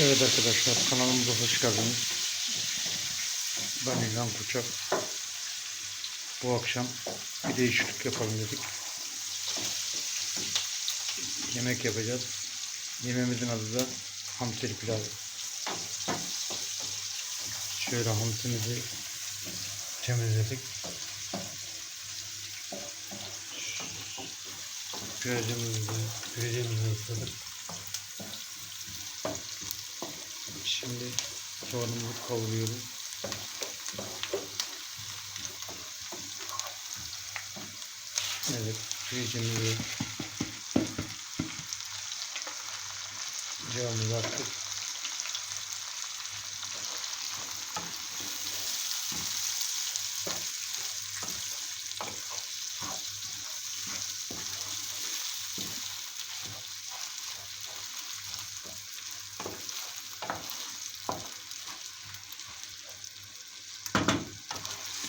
Evet arkadaşlar kanalımıza hoş geldiniz. Ben İlhan Koçak. Bu akşam bir değişiklik yapalım dedik. Yemek yapacağız. Yemeğimizin adı da hamsili pilav. Şöyle hamsimizi temizledik. Piyazımızı, piyazımızı ısladık. Şimdi soğanımızı kavuruyoruz. Evet, pirincimizi yağımızı attık.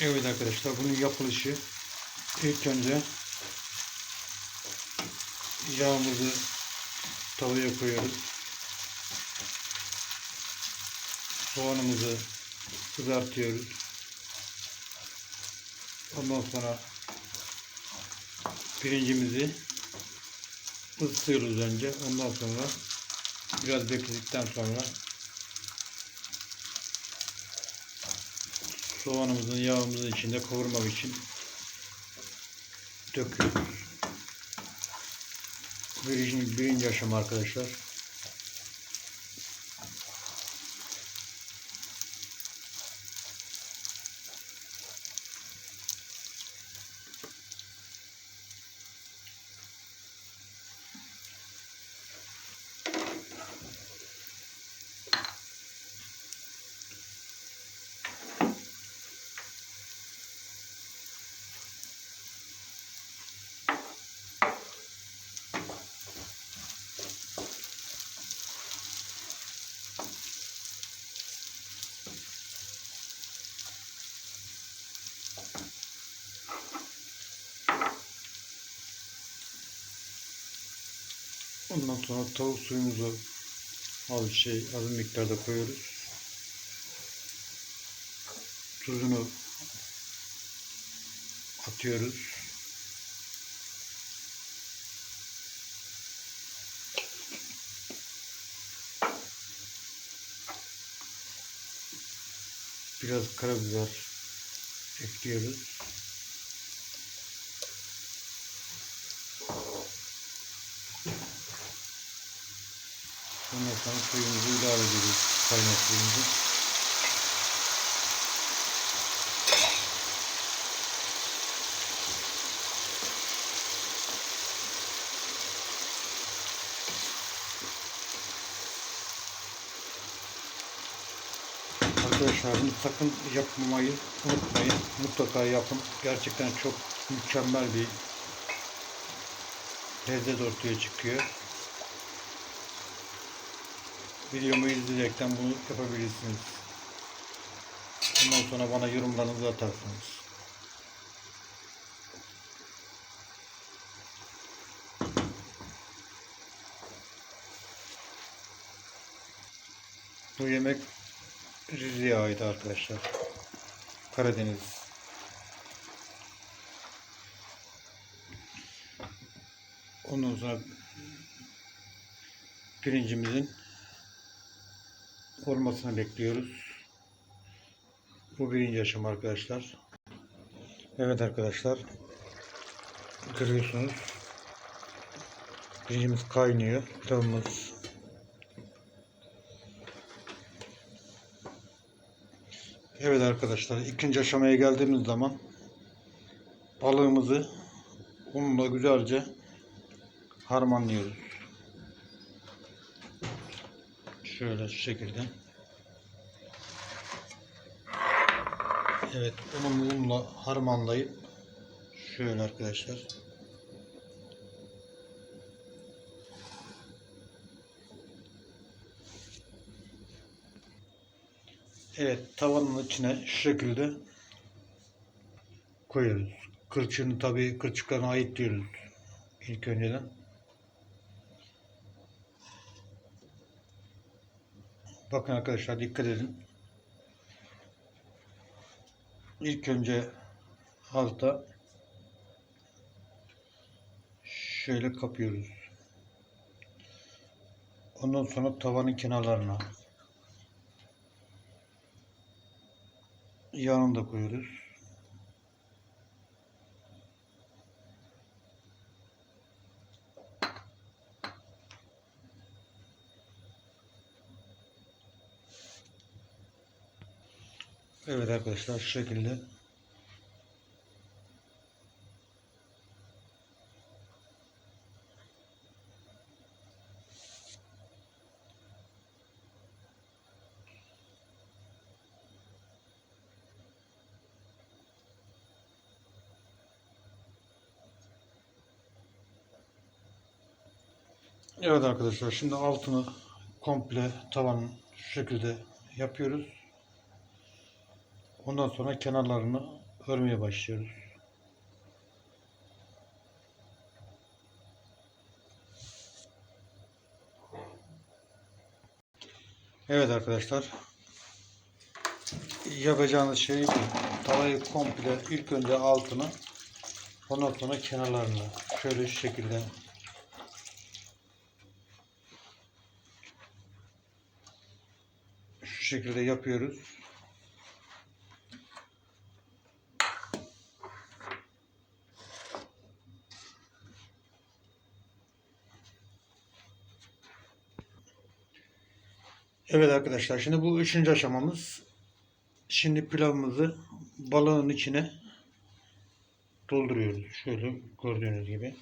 Evet arkadaşlar bunun yapılışı ilk önce yağımızı tavaya koyuyoruz. Soğanımızı kızartıyoruz. Ondan sonra pirincimizi ısıtıyoruz önce. Ondan sonra biraz bekledikten sonra soğanımızın yağımızın içinde kavurmak için döküyoruz. Birinci, birinci aşama arkadaşlar. Ondan sonra tavuk suyumuzu az şey az miktarda koyuyoruz. Tuzunu atıyoruz. Biraz karabiber ekliyoruz. Ondan sonra suyumuzu ilave ediyoruz. Kaynak suyumuzu. Arkadaşlar sakın yapmamayı unutmayın. Mutlaka yapın. Gerçekten çok mükemmel bir lezzet ortaya çıkıyor. Videomu izleyerekten bunu yapabilirsiniz. Ondan sonra bana yorumlarınızı atarsınız. Bu yemek Rize'ye ait arkadaşlar. Karadeniz. Ondan sonra pirincimizin olmasını bekliyoruz. Bu birinci aşama arkadaşlar. Evet arkadaşlar. Görüyorsunuz. Pirincimiz kaynıyor. Pilavımız Evet arkadaşlar. ikinci aşamaya geldiğimiz zaman balığımızı unla güzelce harmanlıyoruz. Şöyle şu şekilde. Evet, onu mumla harmanlayıp şöyle arkadaşlar. Evet, tavanın içine şu şekilde koyuyoruz. Kırçığını tabii kırçıklarına ait diyoruz ilk önceden. Bakın arkadaşlar dikkat edin. İlk önce alta şöyle kapıyoruz. Ondan sonra tavanın kenarlarına yağını da koyuyoruz. Evet arkadaşlar şu şekilde Evet arkadaşlar şimdi altını komple tavanın şu şekilde yapıyoruz. Ondan sonra kenarlarını örmeye başlıyoruz. Evet arkadaşlar. Yapacağınız şey. Tavayı komple ilk önce altını ondan sonra kenarlarını şöyle şu şekilde şu şekilde yapıyoruz. Evet arkadaşlar şimdi bu üçüncü aşamamız. Şimdi pilavımızı balığın içine dolduruyoruz. Şöyle gördüğünüz gibi.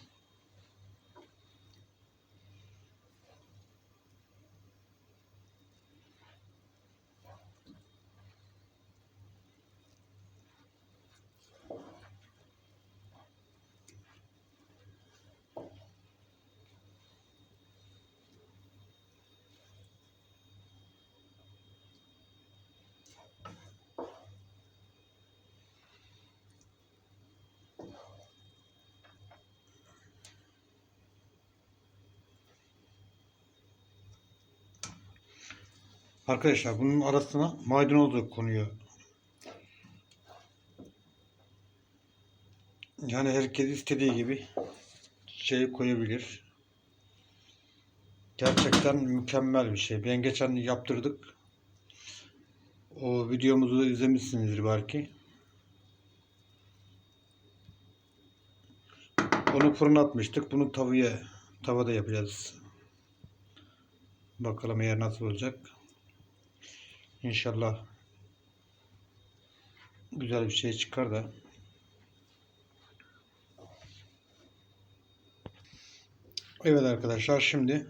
Arkadaşlar bunun arasına maydanoz da konuyor. Yani herkes istediği gibi şey koyabilir. Gerçekten mükemmel bir şey. Ben geçen yaptırdık. O videomuzu izlemişsinizdir belki. Onu fırına atmıştık. Bunu tavaya tavada yapacağız. Bakalım eğer nasıl olacak. İnşallah güzel bir şey çıkar da. Evet arkadaşlar şimdi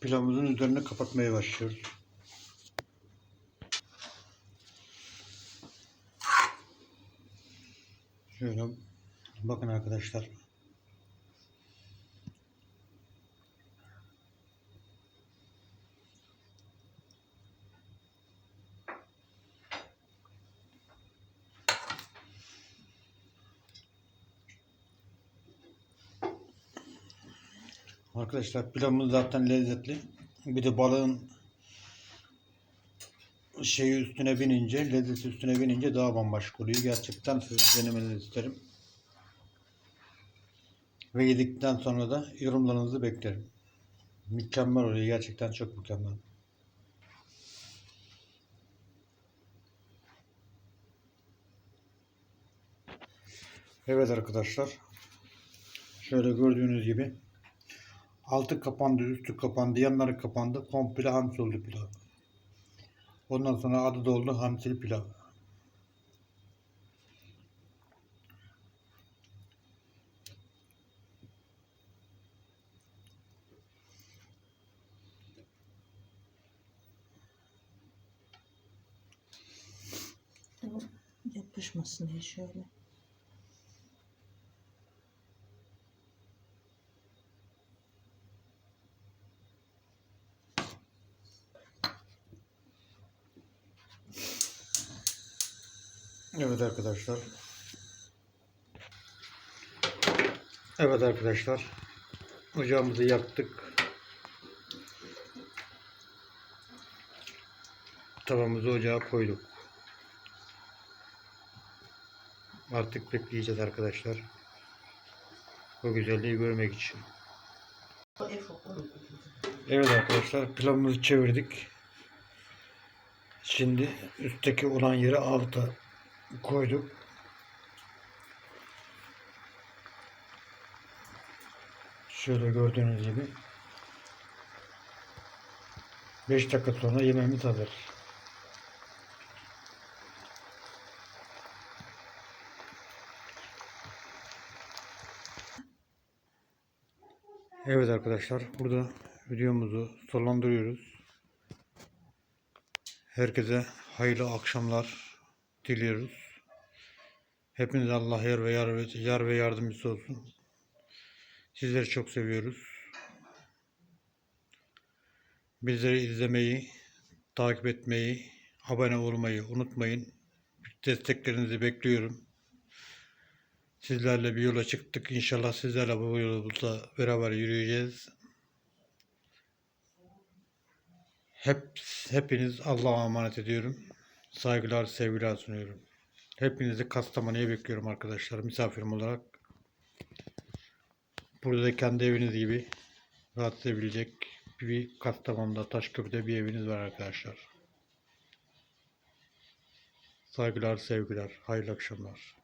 pilavımızın üzerine kapatmaya başlıyoruz. Şöyle bakın arkadaşlar. Arkadaşlar pilavımız zaten lezzetli. Bir de balığın şeyi üstüne binince, lezzeti üstüne binince daha bambaşka oluyor. Gerçekten siz denemenizi isterim. Ve yedikten sonra da yorumlarınızı beklerim. Mükemmel oluyor. Gerçekten çok mükemmel. Evet arkadaşlar. Şöyle gördüğünüz gibi altı kapandı, üstü kapandı, yanları kapandı. Komple hamsi oldu pilav. Ondan sonra adı da oldu hamsili pilav. Yapışmasın diye şöyle. Evet arkadaşlar. Evet arkadaşlar. Ocağımızı yaktık. tavamızı ocağa koyduk. Artık bekleyeceğiz arkadaşlar. O güzelliği görmek için. Evet arkadaşlar pilavımızı çevirdik. Şimdi üstteki olan yeri alta koyduk. Şöyle gördüğünüz gibi 5 dakika sonra yemeğimiz hazır. Evet arkadaşlar burada videomuzu sonlandırıyoruz. Herkese hayırlı akşamlar diliyoruz. Hepinize Allah yar ve yar ve, yar ve yardımcısı olsun. Sizleri çok seviyoruz. Bizleri izlemeyi, takip etmeyi, abone olmayı unutmayın. Desteklerinizi bekliyorum. Sizlerle bir yola çıktık. İnşallah sizlerle bu yolda beraber yürüyeceğiz. Hep hepiniz Allah'a emanet ediyorum. Saygılar, sevgiler sunuyorum. Hepinizi Kastamonu'ya bekliyorum arkadaşlar misafirim olarak. Burada da kendi eviniz gibi rahat edebilecek bir Kastamonu'da Taşköprü'de bir eviniz var arkadaşlar. Saygılar, sevgiler, hayırlı akşamlar.